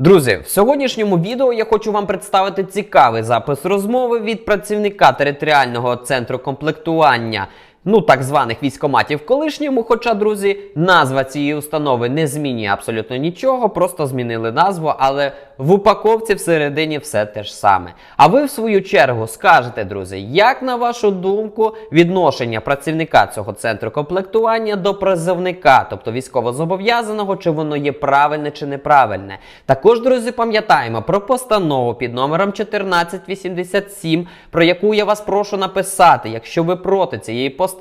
Друзі, в сьогоднішньому відео я хочу вам представити цікавий запис розмови від працівника територіального центру комплектування. Ну, так званих військоматів колишньому, хоча, друзі, назва цієї установи не змінює абсолютно нічого, просто змінили назву, але в упаковці всередині все те ж саме. А ви, в свою чергу, скажете, друзі, як на вашу думку відношення працівника цього центру комплектування до призовника, тобто військовозобов'язаного, чи воно є правильне чи неправильне? Також, друзі, пам'ятаємо про постанову під номером 1487, про яку я вас прошу написати. Якщо ви проти цієї постанови,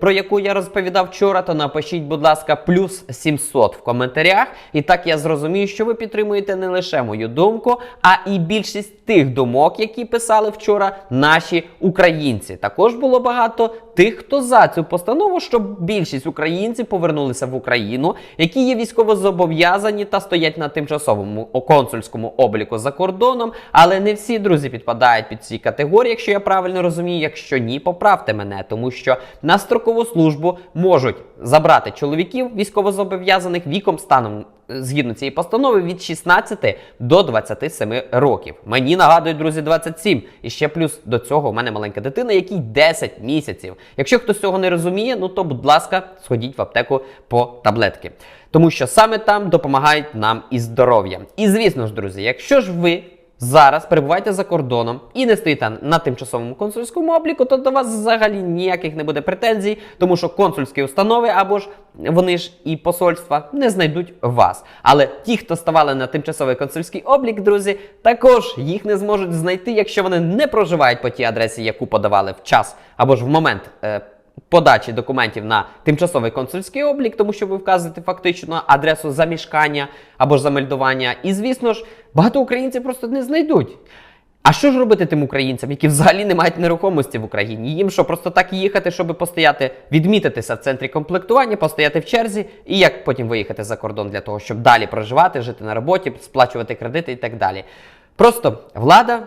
про яку я розповідав вчора, то напишіть, будь ласка, плюс 700 в коментарях. І так я зрозумію, що ви підтримуєте не лише мою думку, а і більшість тих думок, які писали вчора наші українці. Також було багато тих, хто за цю постанову, щоб більшість українців повернулися в Україну, які є військовозобов'язані та стоять на тимчасовому консульському обліку за кордоном. Але не всі друзі підпадають під ці категорії, якщо я правильно розумію. Якщо ні, поправте мене, тому що на строкову службу можуть забрати чоловіків військовозобов'язаних віком станом. Згідно цієї постанови від 16 до 27 років. Мені нагадують, друзі, 27. І ще плюс до цього у мене маленька дитина, якій 10 місяців. Якщо хтось цього не розуміє, ну то, будь ласка, сходіть в аптеку по таблетки. Тому що саме там допомагають нам і здоров'я. І звісно ж, друзі, якщо ж ви зараз перебуваєте за кордоном і не стоїте на тимчасовому консульському обліку, то до вас взагалі ніяких не буде претензій, тому що консульські установи або ж вони ж і посольства не знайдуть вас. Але ті, хто ставали на тимчасовий консульський облік, друзі, також їх не зможуть знайти, якщо вони не проживають по тій адресі, яку подавали в час або ж в момент. е, Подачі документів на тимчасовий консульський облік, тому що ви вказуєте фактично адресу замішкання або ж замельдування. І звісно ж, багато українців просто не знайдуть. А що ж робити тим українцям, які взагалі не мають нерухомості в Україні? Їм що просто так їхати, щоб постояти, відмітитися в центрі комплектування, постояти в черзі, і як потім виїхати за кордон для того, щоб далі проживати, жити на роботі, сплачувати кредити і так далі. Просто влада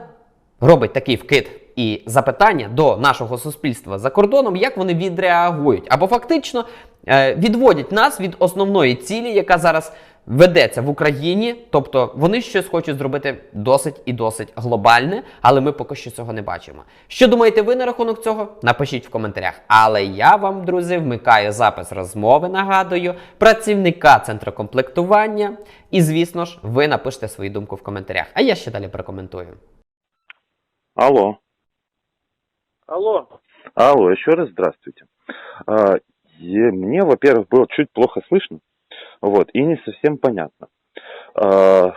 робить такий вкид і запитання до нашого суспільства за кордоном, як вони відреагують, або фактично е, відводять нас від основної цілі, яка зараз ведеться в Україні. Тобто вони щось хочуть зробити досить і досить глобальне, але ми поки що цього не бачимо. Що думаєте ви на рахунок цього? Напишіть в коментарях. Але я вам, друзі, вмикаю запис розмови, нагадую, працівника центру комплектування. І, звісно ж, ви напишете свою думку в коментарях. А я ще далі прокоментую. Алло. Алло, Алло, еще раз здравствуйте. А, Мне, во-первых, было чуть плохо слышно, вот, и не совсем понятно. А,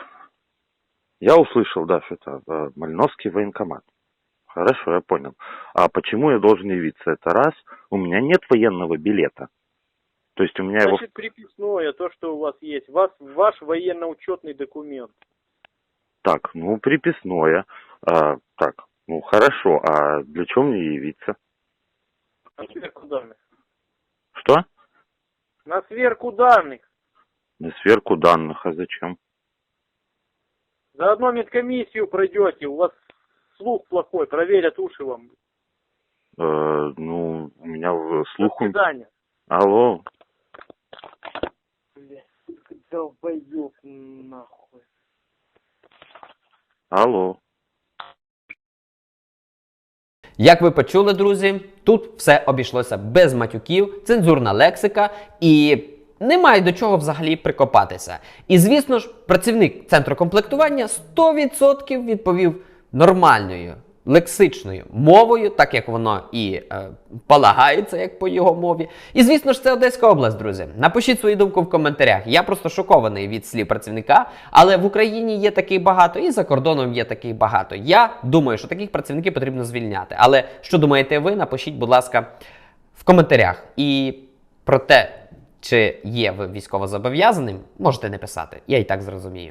Я услышал, да, что это а, Мальновский военкомат. Хорошо, я понял. А почему я должен явиться? Это раз. У меня нет военного билета. То есть у меня его... значит приписное, то, что у вас есть. Вас, ваш военно-учетный документ. Так, ну, приписное. А, так, ну, хорошо. А для чего мне явиться? На сверку данных. Что? На сверку данных. На сверку данных. А зачем? Заодно медкомиссию пройдете, у вас слух плохой, проверят уши вам. Э, ну, у меня в- До слух... свидания. Алло. Блядь, долбоёб нахуй. Алло. Як ви почули, друзі, тут все обійшлося без матюків, цензурна лексика і немає до чого взагалі прикопатися. І звісно ж, працівник центру комплектування 100% відповів нормальною лексичною мовою, так як воно і е, полагається, як по його мові. І звісно ж, це Одеська область, друзі. Напишіть свою думку в коментарях. Я просто шокований від слів працівника, але в Україні є таких багато, і за кордоном є таких багато. Я думаю, що таких працівників потрібно звільняти. Але що думаєте ви? Напишіть, будь ласка, в коментарях. І про те, чи є ви військовозобов'язаним, можете не писати. Я і так зрозумію.